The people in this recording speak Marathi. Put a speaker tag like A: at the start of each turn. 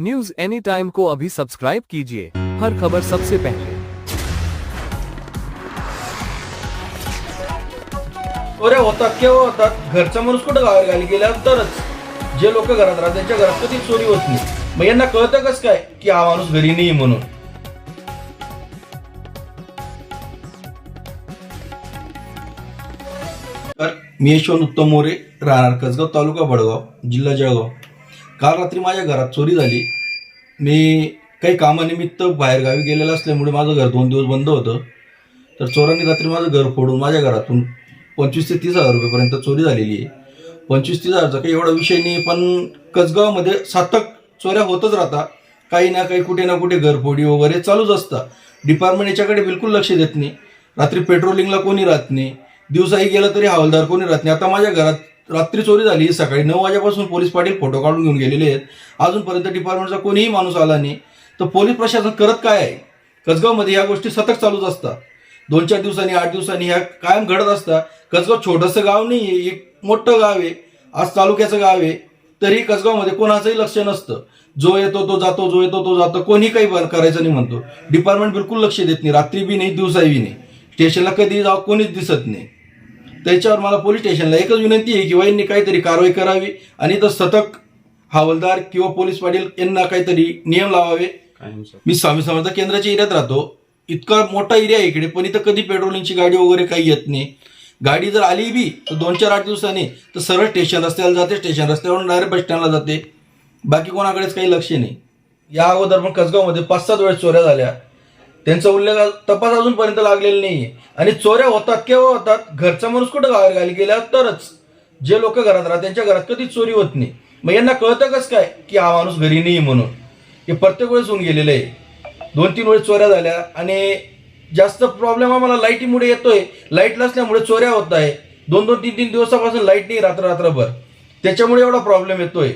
A: न्यूज एनी टाइम को अभी सब्सक्राइब कीजिए। हर खबर सबसे पहले।
B: अरे होता केव्हा होतात घरचा माणूस कुठं गावाला गाली? गेल्या तरच. जे लोक घरात राहतात त्यांच्या घरात कधी चोरी होत नाही. मग यांना कळतं कस काय की हा माणूस घरी नाही म्हणून? तर मी यशवंत उत्तम मोरे राहणार कसगाव तालुका बडगाव जिल्हा जळगाव. काल रात्री माझ्या घरात चोरी झाली. मी काही कामानिमित्त बाहेरगावी गेलेलं असल्यामुळे माझं घर दोन दिवस बंद होतं. तर चोरांनी रात्री माझं घर फोडून माझ्या घरातून पंचवीस ते तीस हजार रुपयेपर्यंत चोरी झालेली आहे. पंचवीस तीस हजारचा काही एवढा विषय नाही पण कसगावमध्ये सातक चोऱ्या होतच राहतात. काही ना काही कुठे ना कुठे घरफोडी वगैरे चालूच असतं डिपार्टमेंट याच्याकडे बिलकुल लक्ष देत नाही. रात्री पेट्रोलिंगला कोणी राहत नाही. दिवसाही गेलं तरी हवालदार कोणी राहत नाही. आता माझ्या घरात रात्री चोरी झाली सकाळी नऊ वाजेपासून पोलीस पाटील फोटो काढून घेऊन गेलेले आहेत. अजूनपर्यंत डिपार्टमेंटचा कोणीही माणूस आला नाही. तर पोलीस प्रशासन करत काय आहे? कसगावमध्ये ह्या गोष्टी सतत चालूच असतात. दोन चार दिवसांनी आठ दिवसांनी ह्या कायम घडत असतात. कसगाव छोटंसं गाव नाही आहे एक मोठं गाव आहे. आज तालुक्याचं गाव आहे. तरी कसगावमध्ये कोणाचंही लक्ष नसतं. जो येतो तो जातो जो येतो तो जातो. कोणी काही बंद करायचं नाही म्हणतो. डिपार्टमेंट बिलकुल लक्ष देत नाही. रात्री बी नाही दिवसाही बी नाही. स्टेशनला कधी जाऊ कोणीच दिसत नाही. त्याच्यावर मला पोलीस स्टेशनला एकच विनंती आहे की यांनी काहीतरी कारवाई करावी आणि तर सतत हवालदार किंवा पोलीस पाटील यांना काहीतरी नियम लावावे. मी स्वामी समर्थ केंद्राच्या एरियात राहतो. इतका मोठा एरिया आहे इकडे पण इथं कधी पेट्रोलिंगची गाडी वगैरे काही येत नाही. गाडी जर आली बी तर दोन चार आठ दिवसांनी तर सरळ स्टेशन रस्त्याला जाते स्टेशन रस्त्यावरून डायरेक्ट बस स्टँडला जाते. बाकी कोणाकडेच काही लक्ष नाही. या अगोदर पण कसगावमध्ये पाच सात वेळेस चोऱ्या झाल्या. त्यांचा उल्लेख तपास अजूनपर्यंत लागलेला नाहीये. आणि चोऱ्या होतात केव्हा होतात? घरचा माणूस कुठं गावाला गाली गेल्या तरच. जे लोक घरात राहतात त्यांच्या घरात कधीच चोरी होत नाही. मग यांना कळतं कस काय? की हा माणूस घरी नाही म्हणून. हे प्रत्येक वेळेस होऊन गेलेलं आहे. दोन तीन वेळेस चोऱ्या झाल्या आणि जास्त प्रॉब्लेम आम्हाला लाईटीमुळे येतोय. लाइट नसल्यामुळे चोऱ्या होत आहे. दोन दोन तीन तीन दिवसापासून लाइट नाही रात्र रात्रभर त्याच्यामुळे एवढा प्रॉब्लेम येतोय.